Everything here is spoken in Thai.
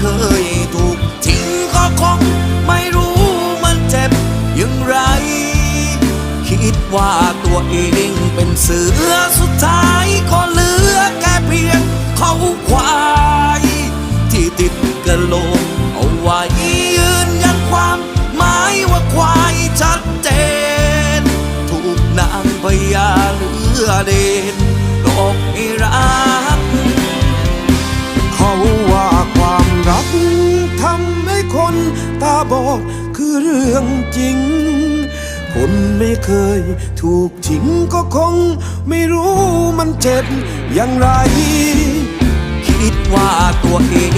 เคยถูกทิ้งก็คงไม่รู้มันเจ็บอย่างไร คิดว่าตัวเองเป็นเสือสุดท้ายก็เหลือแค่เพียงเขาควายที่ติดกระโหลกเอาไว้ยืนยันความหมายว่าควายชัดเจน ถูกนางพญาเลือเด่น คนตาบอดคือเรื่องจริง คนไม่เคยถูกทิ้งก็คง ไม่รู้มันเจ็บอย่างไร คิดว่าตัวเอง